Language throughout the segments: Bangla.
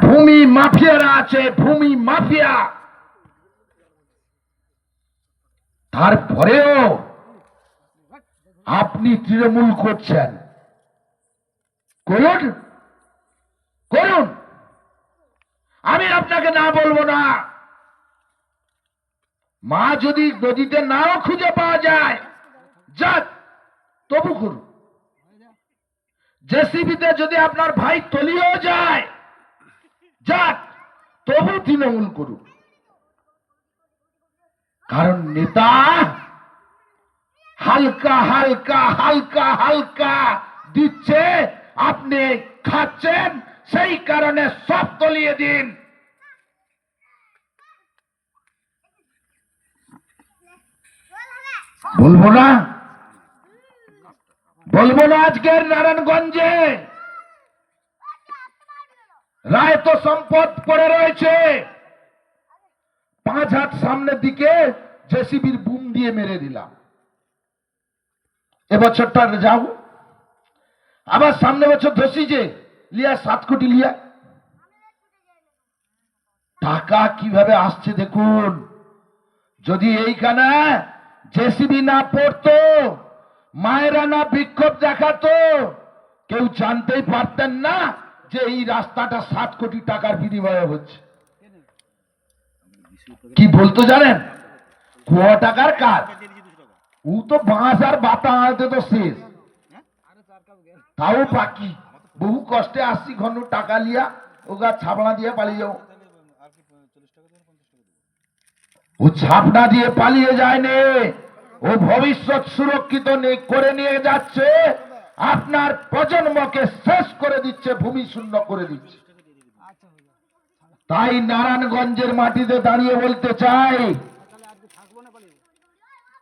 ভূমি মাফিয়ারা আছে, ভূমি মাফিয়া। তারপরেও আপনি তৃণমূল করছেন। করুন করুন। আমি আপনাকে না বলব না। মা যদি নদীতে নাও খুঁজে পাওয়া যায়, যাক, তবু করুন। জেসিবিতে যদি আপনার ভাই তলিয়েও যায় যাক, তবু তৃণমূল করুন কারণ নেতা হালকা হালকা হালকা হালকা দিচ্ছে, আপনি খাচ্ছেন, সেই কারণে সব তলিয়ে দিন। বলব না? বলব না আজকের নারায়ণগঞ্জে। রায় তো সম্পদ পড়ে রয়েছে। পাঁচ হাত সামনের দিকে জেসিবির বুম দিয়ে মেরে দিলাম। এবছরটা যাও। আবার সামনে বছর ধসি যে, লিয়া, সাত কোটি লিয়া। টাকা কীভাবে আসছে দেখুন। যদি এইখানে জেসিবি না পড়তো, মায়েরা না বিক্ষোভ দেখাতো, কেউ জানতেই পারতেন না। যে এই রাস্তাটা সাত কোটি টাকার বিনিময়ে হচ্ছে। কি বলতো জানেন? কুয়া টাকার কাজ? ও তো বাঁশ আর বাতা আনতে তো শেষ। তাও বাকি বহু কষ্টে আসছি, ঘন টাকা লিয়া ও ওগা ছাপনা দিয়ে পালিয়ে যাও ও ছাপনা দিয়ে পালিয়ে যায়নি ও ভবিষ্যৎ সুরক্ষিত নে- করে নিয়ে যাচ্ছে। আপনার প্রজন্মকে শেষ করে দিচ্ছে, ভূমি শূন্য করে দিচ্ছে। তাই নারায়ণগঞ্জের মাটিতে দাঁড়িয়ে বলতে চাই,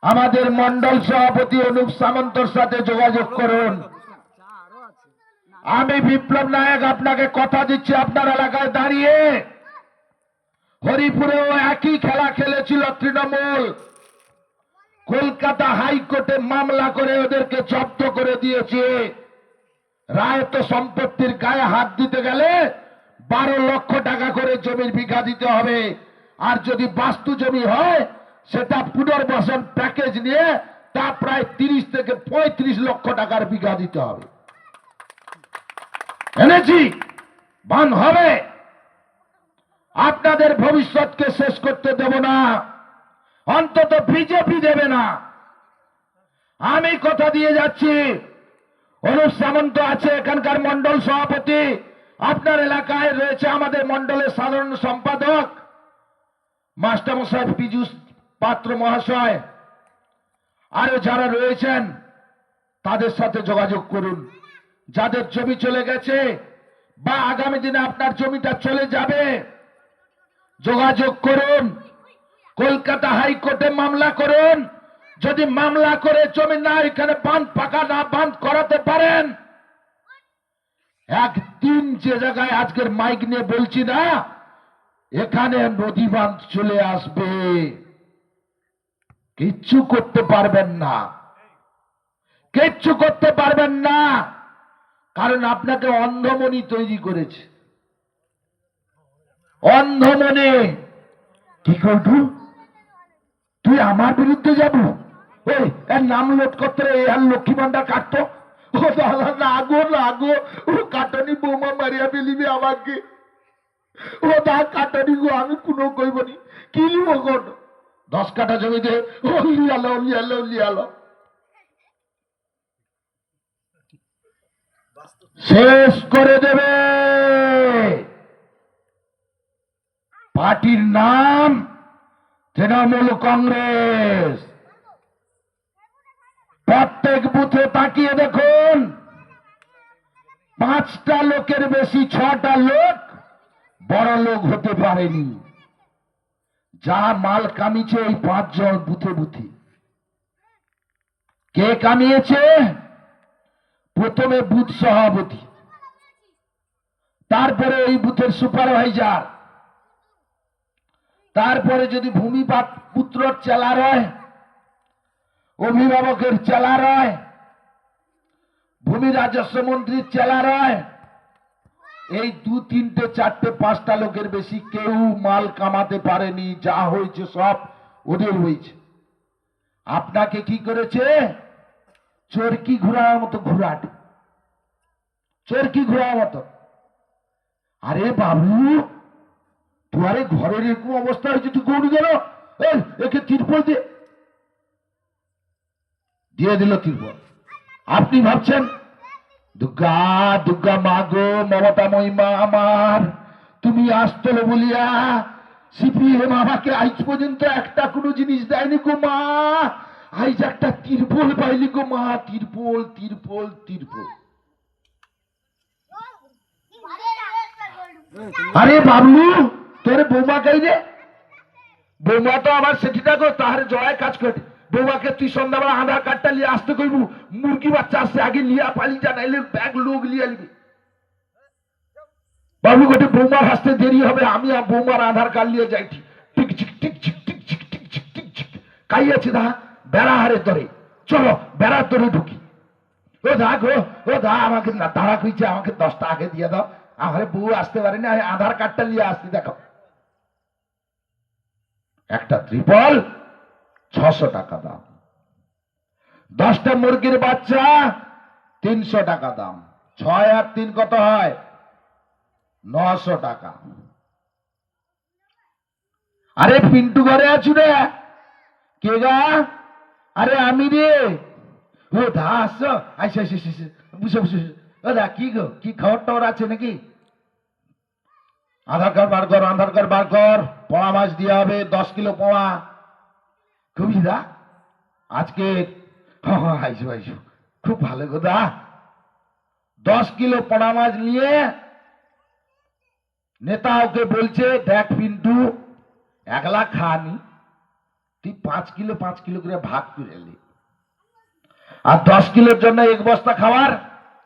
আমাদের মন্ডল সভাপতি অনুপ সামন্তর সাথে যোগাযোগ করুন। আমি বিপ্লব নায়ক, আপনাকে কথা দিচ্ছি, আপনার এলাকায় দাঁড়িয়ে। হরিপুরেও একই খেলা খেলেছিল তৃণমূল। কলকাতা হাইকোর্টে মামলা করে ওদেরকে জব্দ করে দিয়েছে। রায় তো সম্পত্তির গায়ে হাত দিতে গেলে বারো লক্ষ টাকা করে জমির বিঘা দিতে হবে। আর যদি বাস্তু জমি হয়, সেটা পুনর্বাসন প্যাকেজ নিয়ে তা প্রায় তিরিশ থেকে পঁয়ত্রিশ লক্ষ টাকার বিঘা দিতে হবে। এনেছি, বান হবে। আপনাদের ভবিষ্যৎকে শেষ করতে দেব না। অন্তত বিজেপি দেবে না। আমি কথা দিয়ে যাচ্ছি। অনুপ সামন্ত আছে, এখানকার মন্ডল সভাপতি। আপনার এলাকায় রয়েছে আমাদের মন্ডলের সাধারণ সম্পাদক, মাস্টারমশাই পীযুষ পাত্র মহাশয়। আরও যারা রয়েছেন, তাদের সাথে যোগাযোগ করুন। যাদের জমি চলে গেছে বা আগামী দিনে আপনার জমিটা চলে যাবে, যোগাযোগ করুন। কলকাতা হাইকোর্টে মামলা করুন। যদি মামলা করে জমি না এখানে বাঁধ পাকা না বাঁধ করাতে পারেন। একদিন যে জায়গায় আজকের মাইক নিয়ে বলছি না, এখানে নদী বাঁধ চলে আসবে। কিচ্ছু করতে পারবেন না। কিচ্ছু করতে পারবেন না। কারণ আপনাকে অন্ধমণি তৈরি করেছে। অন্ধমনে। কি করব? তুই আমার বিরুদ্ধে যাব? এই এর নাম লোড করতে আর লক্ষ্মী ভান্ডার কাটতো? ও দাদা না গো না গো ও কাটনি বৌমা মারিয়া ফেলিবি আমাকে। ও দা কাটনি গো, আমি কোনো কইবনি কি লিব কোন দশ কাঠা জমিতে ও লিয়ালো লিয়ালো লিয়ালো শেষ করে দেবে। পার্টির নাম তৃণমূল কংগ্রেস। প্রত্যেক বুথে তাকিয়ে দেখুন, পাঁচটা লোকের বেশি, ছটা লোক বড় লোক হতে পারেনি। যা মাল কামিয়েছে ওই পাঁচজন বুথে বুথে। কে কামিয়েছে? প্রথমে বুথ সভাপতি, তারপরে ওই বুথের সুপারভাইজার। তারপরে যদি ভূমিপাত পুত্রর চেলা রয় অভিভাবকের চেলা রয় ভূমি রাজস্ব মন্ত্রীর চেলা রয় এই দু, তিনটে, চারটে, পাঁচটা লোকের বেশি কেউ মাল কামাতে পারেনি, যা হয়েছে সব ওদের হয়েছে। আপনাকে কি করেছে? চরকি ঘোরার মতো ঘোরাট চরকি ঘোরার মতো। আরে বাবু তোমার এই ঘরের এরকম অবস্থা হয়েছে তুই গৌরী গেল একে তিরপল দিয়ে দিয়ে দিল তিরপল। আপনি ভাবছেন দুর্গা দুর্গা মা গো মমতা মহিমা আমার তুমি আসতলে বলিয়া সিপিএম আমাকে আজ পর্যন্ত একটা কোনো জিনিস দেয়নি গো মা। আজ একটা তিরপল পাইলি গো মা। তিরপল তিরপল তিরপল। আরে বাবলু! তোর বৌমা কাই রে। বৌমা তো আমার সেটিটা গো, তাহার জয় কাজ করে। বৌমাকে তুই সন্ধ্যাবেলা আধার কার্ডটা নিয়ে আসতে কইবু, মুরগি বাচ্চা আসছে, আগে লিয়া পালি যা, নাইলে ব্যাগ লোক লিয়া লিবি বাবু গোটে বৌমার আসতে দেরি হবে, আমি বৌমার আধার কার্ড নিয়ে যাই টিক টিক টিক টিক টিক টিক টিক টিক টিক টিক কাই আছে দা বেড়া হারে তরে। চলো, বেড়ার তরে ঢুকি। ও দা গো ও দা আমাকে না, তাড়া কইছে, আমাকে দশটা আগে দিয়ে দাও। আমার বউ আসতে পারেনি আধার কার্ডটা নিয়ে আসতে দেখো। একটা ত্রিপল, ছশো টাকা দাম। দশটা মুরগির বাচ্চা, তিনশো টাকা দাম। ছয় আর তিন কত হয়? নশো টাকা। আরে পিন্টু ঘরে আছু রে? কে গা? আরে আমি রে। ও আসছো আইসা বুঝে বুঝে দা, কি গো? কি খবর টবর আছে নাকি? আধার কার্ড বার কর, আধার কার্ড বার কর পোড়া মাছ দেওয়া হবে, দশ কিলো পোড়া খুবই দা, আজকে আইসো আইসো। খুব ভালো দা। দশ কিলো পোড়া মাছ নিয়ে নেতা ওকে বলছে, দেখ পিন্টু একলা খানি তুই পাঁচ কিলো পাঁচ কিলো করে ভাগ করে আর দশ কিলোর জন্য এক বস্তা খাবার